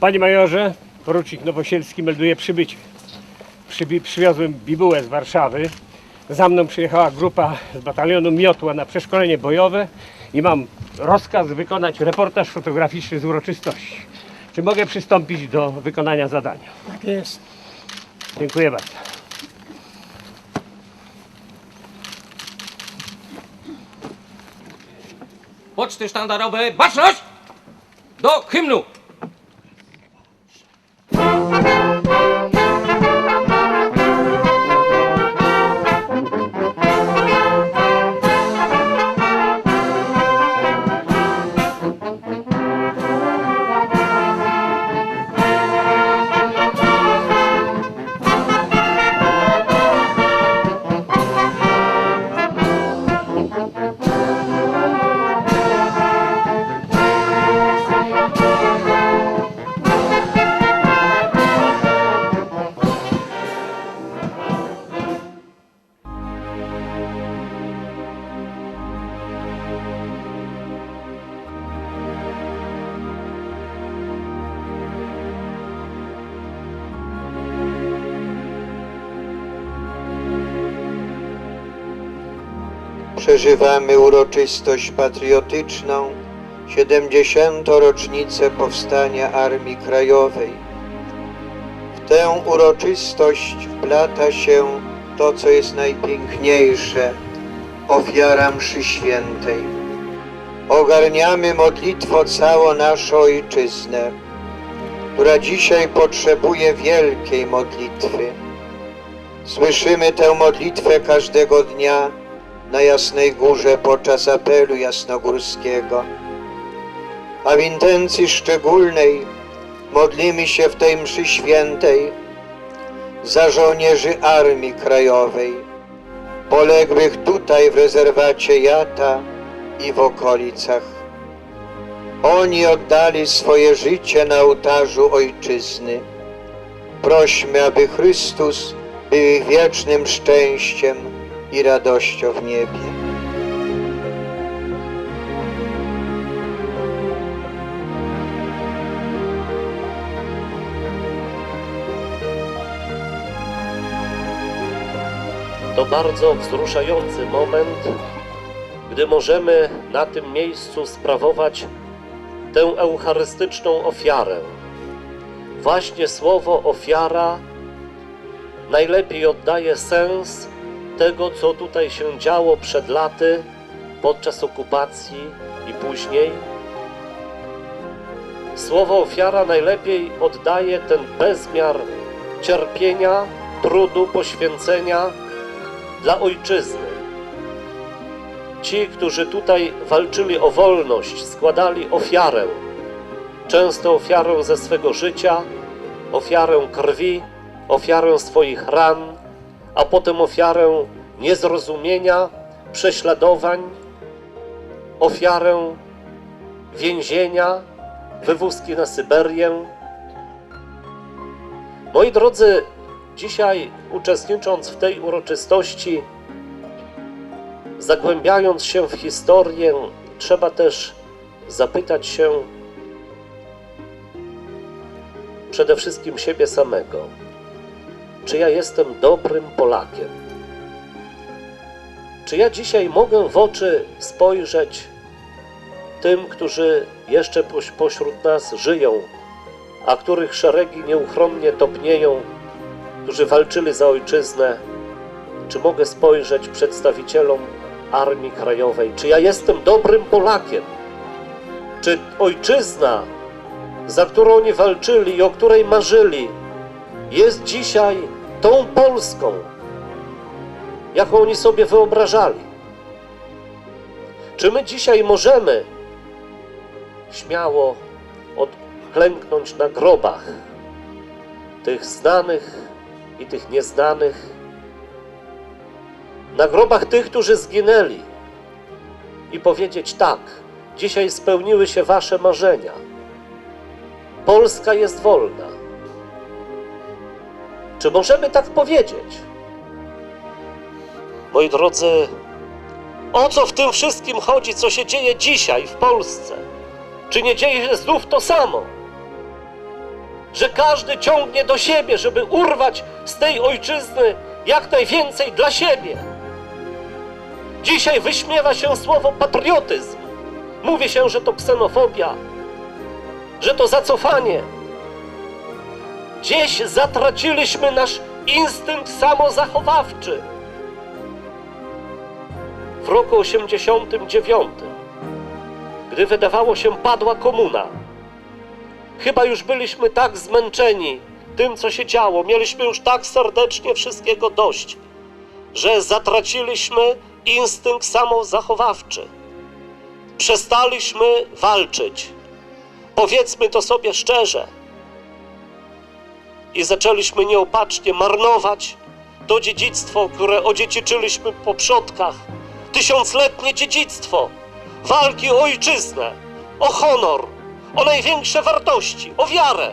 Panie majorze, porucznik Nowosielski melduje przybycie. Przybi- przywiozłem bibułę z Warszawy. Za mną przyjechała grupa z batalionu Miotła na przeszkolenie bojowe i mam rozkaz wykonać reportaż fotograficzny z uroczystości. Czy mogę przystąpić do wykonania zadania? Tak jest. Dziękuję bardzo. Poczty sztandarowe, baczność! Do hymnu! Przeżywamy uroczystość patriotyczną, 70. rocznicę powstania Armii Krajowej. W tę uroczystość wplata się to, co jest najpiękniejsze ofiara mszy świętej. Ogarniamy modlitwą całą naszą ojczyznę, która dzisiaj potrzebuje wielkiej modlitwy. Słyszymy tę modlitwę każdego dnia na Jasnej Górze podczas apelu jasnogórskiego. A w intencji szczególnej modlimy się w tej mszy świętej za żołnierzy Armii Krajowej, poległych tutaj w rezerwacie Jata i w okolicach. Oni oddali swoje życie na ołtarzu Ojczyzny. Prośmy, aby Chrystus był ich wiecznym szczęściem i radością w niebie. To bardzo wzruszający moment, gdy możemy na tym miejscu sprawować tę eucharystyczną ofiarę. Właśnie słowo ofiara najlepiej oddaje sens tego, co tutaj się działo przed laty, podczas okupacji i później. Słowo ofiara najlepiej oddaje ten bezmiar cierpienia, trudu, poświęcenia dla ojczyzny. Ci, którzy tutaj walczyli o wolność, składali ofiarę, często ofiarę ze swego życia, ofiarę krwi, ofiarę swoich ran, a potem ofiarę niezrozumienia, prześladowań, ofiarę więzienia, wywózki na Syberię. Moi drodzy, dzisiaj uczestnicząc w tej uroczystości, zagłębiając się w historię, trzeba też zapytać się przede wszystkim siebie samego, czy ja jestem dobrym Polakiem? Czy ja dzisiaj mogę w oczy spojrzeć tym, którzy jeszcze poś- pośród nas żyją, a których szeregi nieuchronnie topnieją, którzy walczyli za ojczyznę? Czy mogę spojrzeć przedstawicielom Armii Krajowej? Czy ja jestem dobrym Polakiem? Czy ojczyzna, za którą oni walczyli i o której marzyli, jest dzisiaj tą Polską, jaką oni sobie wyobrażali? Czy my dzisiaj możemy śmiało odklęknąć na grobach tych znanych i tych nieznanych, na grobach tych, którzy zginęli i powiedzieć tak, dzisiaj spełniły się wasze marzenia. Polska jest wolna. Czy możemy tak powiedzieć? Moi drodzy, o co w tym wszystkim chodzi, co się dzieje dzisiaj w Polsce? Czy nie dzieje się znów to samo? że każdy ciągnie do siebie, żeby urwać z tej ojczyzny jak najwięcej dla siebie. Dzisiaj wyśmiewa się słowo patriotyzm. Mówi się, że to ksenofobia, że to zacofanie. Gdzieś zatraciliśmy nasz instynkt samozachowawczy. W roku 89, gdy wydawało się padła komuna, chyba już byliśmy tak zmęczeni tym, co się działo, mieliśmy już tak serdecznie wszystkiego dość, że zatraciliśmy instynkt samozachowawczy. Przestaliśmy walczyć. Powiedzmy to sobie szczerze. I zaczęliśmy nieopatrznie marnować to dziedzictwo, które odziedziczyliśmy po przodkach. Tysiącletnie dziedzictwo walki o ojczyznę, o honor, o największe wartości, o wiarę.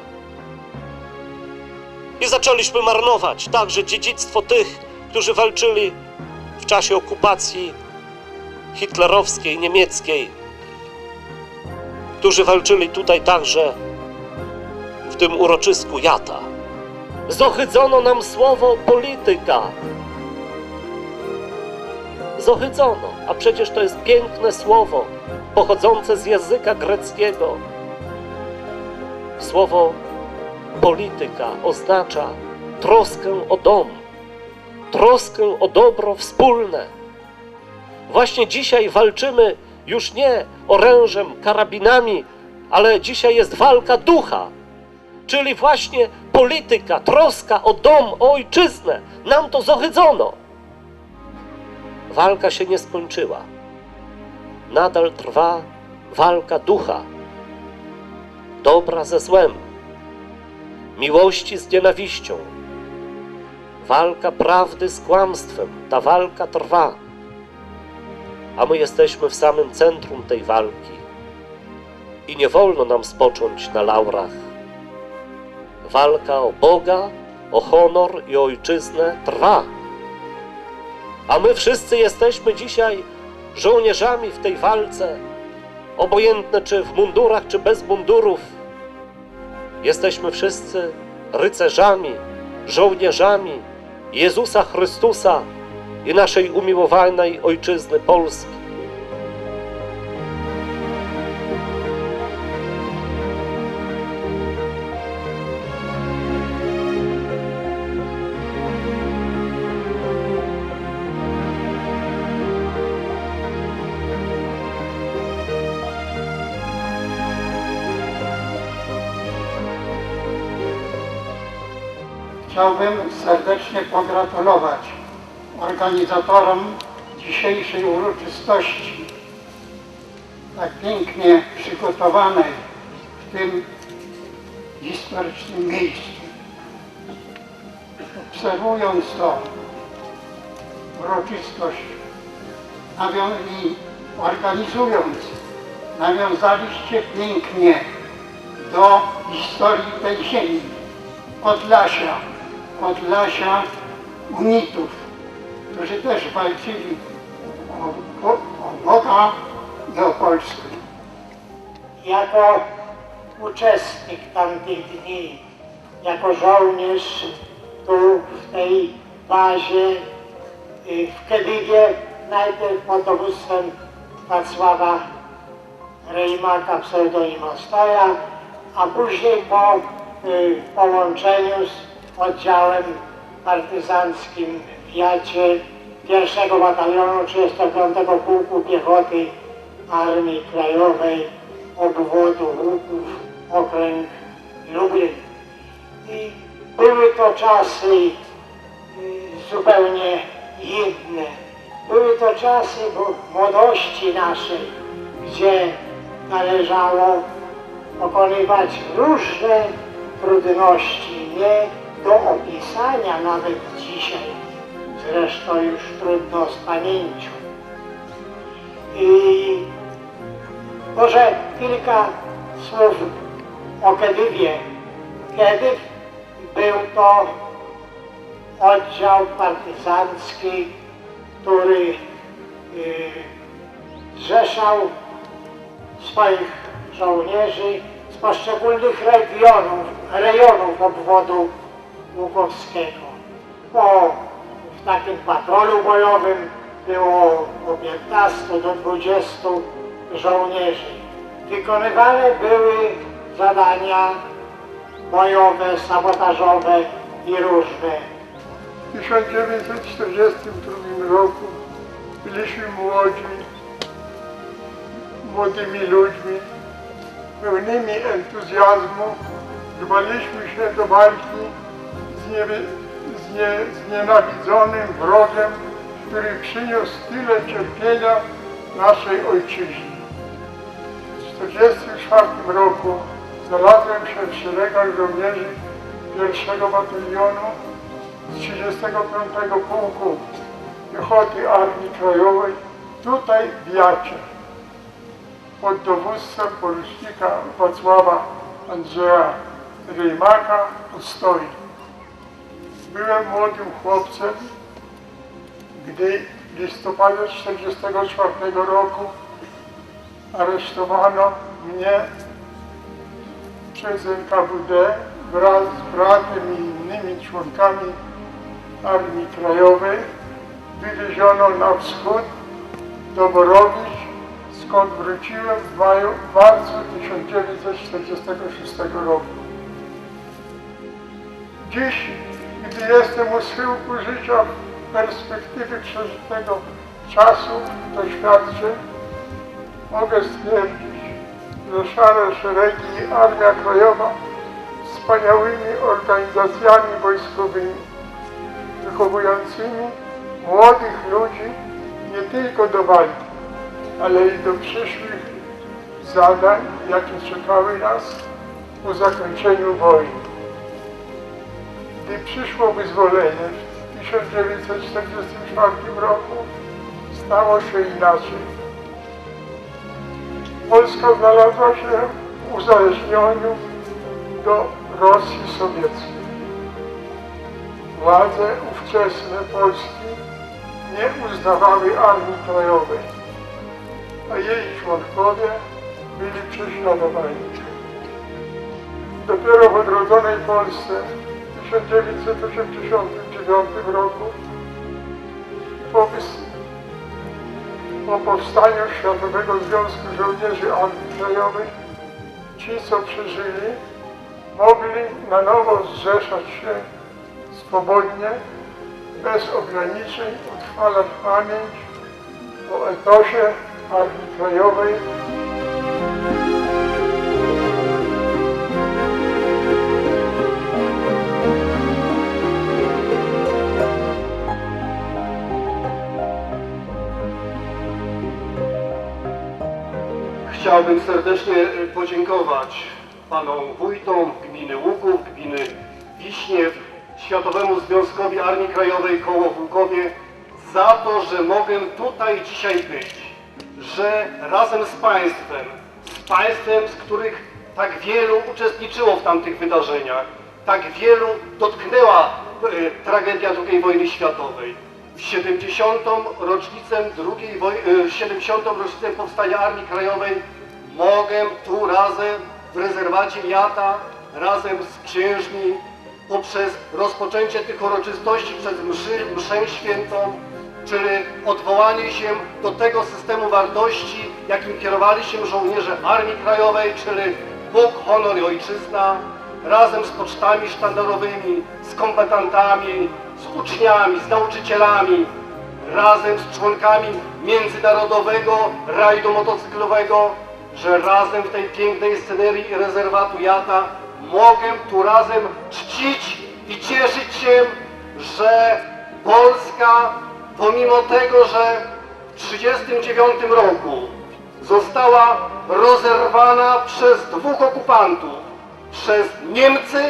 I zaczęliśmy marnować także dziedzictwo tych, którzy walczyli w czasie okupacji hitlerowskiej, niemieckiej, którzy walczyli tutaj także w tym uroczysku Jata. Zohydzono nam słowo polityka. Zohydzono, a przecież to jest piękne słowo pochodzące z języka greckiego. Słowo polityka oznacza troskę o dom, troskę o dobro wspólne. Właśnie dzisiaj walczymy już nie orężem, karabinami, ale dzisiaj jest walka ducha, czyli właśnie polityka, troska o dom, o ojczyznę. Nam to zohydzono. Walka się nie skończyła. Nadal trwa walka ducha, dobra ze złem, miłości z nienawiścią, walka prawdy z kłamstwem. Ta walka trwa a my jesteśmy w samym centrum tej walki i nie wolno nam spocząć na laurach. Walka o Boga, o honor i ojczyznę trwa. A my wszyscy jesteśmy dzisiaj żołnierzami w tej walce, obojętne czy w mundurach, czy bez mundurów. Jesteśmy wszyscy rycerzami, żołnierzami Jezusa Chrystusa, i naszej umiłowanej ojczyzny Polski. Chciałbym serdecznie pogratulować organizatorom dzisiejszej uroczystości, tak pięknie przygotowanej w tym historycznym miejscu. Obserwując to uroczystość i organizując, nawiązaliście pięknie do historii tej ziemi, Podlasia, Podlasia unitów, którzy też walczyli o, o, Boga i o Polskę. jako uczestnik tamtych dni, jako żołnierz tu w tej bazie y, w Kedywie, najpierw pod dowództwem Wacława Rejmaka, pseudonim Ostoja, a później po y, połączeniu z oddziałem partyzanckim w Jacie pierwszego batalionu 35 Pułku Piechoty Armii Krajowej obwodu Łuków, okręg Lublin. I były to czasy y, zupełnie inne. Były to czasy młodości naszej, gdzie należało pokonywać różne trudności, nie do opisania nawet dzisiaj. Zresztą już trudno z pamięcią. I może kilka słów o Kedywie. Kedyw był to oddział partyzancki, który y, zrzeszał swoich żołnierzy z poszczególnych regionów, rejonów obwodu łukowskiego. Po, w takim patrolu bojowym było od 15 do 20 żołnierzy. Wykonywane były zadania bojowe, sabotażowe i różne. W 1942 roku byliśmy młodzi, młodymi ludźmi, pełnymi entuzjazmu, rwaliśmy się do walki z, nie, z, nie, znienawidzonym wrogiem, który przyniósł tyle cierpienia naszej ojczyźnie. W 1944 roku znalazłem się w szeregach żołnierzy pierwszego batalionu z 35 Pułku Piechoty Armii Krajowej tutaj w Jacie pod dowództwem porucznika Wacława Andrzeja Rejmaka Postoi. Byłem młodym chłopcem, gdy w listopadzie 1944 roku aresztowano mnie przez NKWD wraz z bratem i innymi członkami Armii Krajowej. Wywieziono na wschód do Borowic, skąd wróciłem w maju, marcu 1946 roku. Dziś, gdy jestem u schyłku życia w perspektywie przeżytego czasu, doświadczeń, mogę stwierdzić, że szare szeregi i Armia Krajowa wspaniałymi organizacjami wojskowymi, wychowującymi młodych ludzi nie tylko do walki, ale i do przyszłych zadań, jakie czekały nas po zakończeniu wojny. Gdy przyszło wyzwolenie w 1944 roku, stało się inaczej. Polska znalazła się w uzależnieniu do Rosji Sowieckiej. Władze ówczesne Polski nie uznawały Armii Krajowej, a jej członkowie byli prześladowani. Dopiero w odrodzonej Polsce 1989 roku. Wys- po powstaniu Światowego Związku Żołnierzy Krajowej ci, co przeżyli, mogli na nowo zrzeszać się swobodnie, bez ograniczeń, utrwalać pamięć o etosie Armii Krajowej serdecznie e, podziękować panom wójtom gminy Łuków, gminy Wiśniew, Światowemu Związkowi Armii Krajowej koło Włókowie za to, że mogę tutaj dzisiaj być, że razem z państwem, z państwem, z których tak wielu uczestniczyło w tamtych wydarzeniach, tak wielu dotknęła e, tragedia II wojny światowej. W 70. rocznicę II woj- e, 70. rocznicę powstania Armii Krajowej mogę tu razem w rezerwacie Jata, razem z księżmi, poprzez rozpoczęcie tych uroczystości przez mszy, mszę świętą, czyli odwołanie się do tego systemu wartości, jakim kierowali się żołnierze Armii Krajowej, czyli Bóg, honor i ojczyzna, razem z pocztami sztandarowymi, z kombatantami, z uczniami, z nauczycielami, razem z członkami Międzynarodowego Rajdu Motocyklowego, że razem w tej pięknej scenerii rezerwatu Jata mogę tu razem czcić i cieszyć się, że Polska, pomimo tego, że w 1939 roku została rozerwana przez dwóch okupantów, przez Niemcy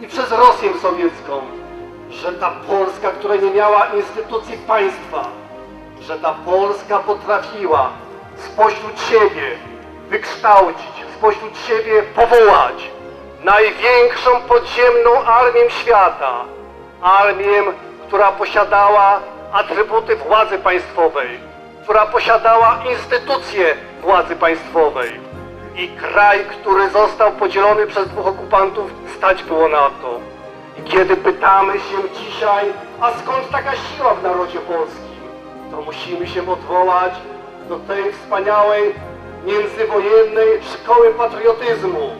i przez Rosję sowiecką, że ta Polska, która nie miała instytucji państwa, że ta Polska potrafiła spośród siebie wykształcić, spośród siebie powołać największą podziemną armię świata, armię, która posiadała atrybuty władzy państwowej, która posiadała instytucje władzy państwowej. i kraj, który został podzielony przez dwóch okupantów, stać było na to. I kiedy pytamy się dzisiaj, a skąd taka siła w narodzie polskim, to musimy się odwołać do tej wspaniałej międzywojennej szkoły patriotyzmu.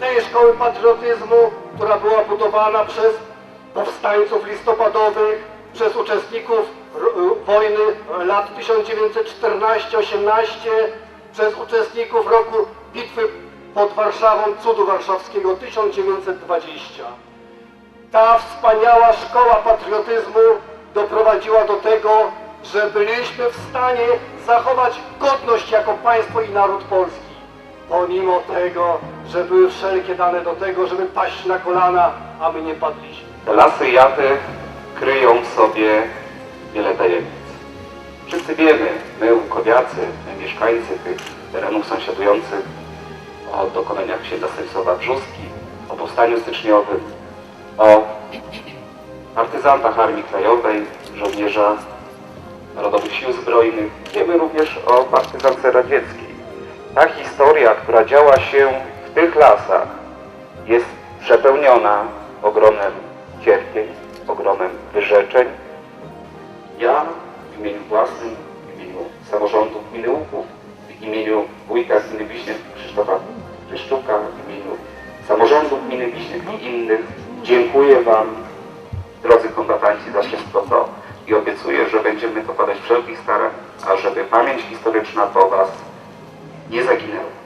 Tej szkoły patriotyzmu, która była budowana przez powstańców listopadowych, przez uczestników ro- wojny lat 1914-18, przez uczestników roku bitwy pod Warszawą, cudu warszawskiego 1920. Ta wspaniała szkoła patriotyzmu doprowadziła do tego, że byliśmy w stanie zachować godność jako państwo i naród polski. Pomimo tego, że były wszelkie dane do tego, żeby paść na kolana, a my nie padliśmy. Lasy jawy kryją w sobie wiele tajemnic. Wszyscy wiemy, my Łukowiacy, my mieszkańcy tych terenów sąsiadujących o dokonaniach księdza Stanisława Brzuski, o powstaniu styczniowym, o partyzantach Armii Krajowej, żołnierza Narodowych Sił Zbrojnych. Wiemy również o partyzance radzieckiej. Ta historia, która działa się w tych lasach, jest przepełniona ogromem cierpień, ogromem wyrzeczeń. Ja w imieniu własnym, w imieniu samorządu gminy Łuków, w imieniu wójta gminy Wiśniew Krzysztofa Kryszczuka, w imieniu samorządu gminy Wiśniew i innych dziękuję Wam, drodzy kombatanci, za wszystko to i obiecuję, że będziemy dokładać wszelkich starań, ażeby pamięć historyczna po Was nie zaginęła.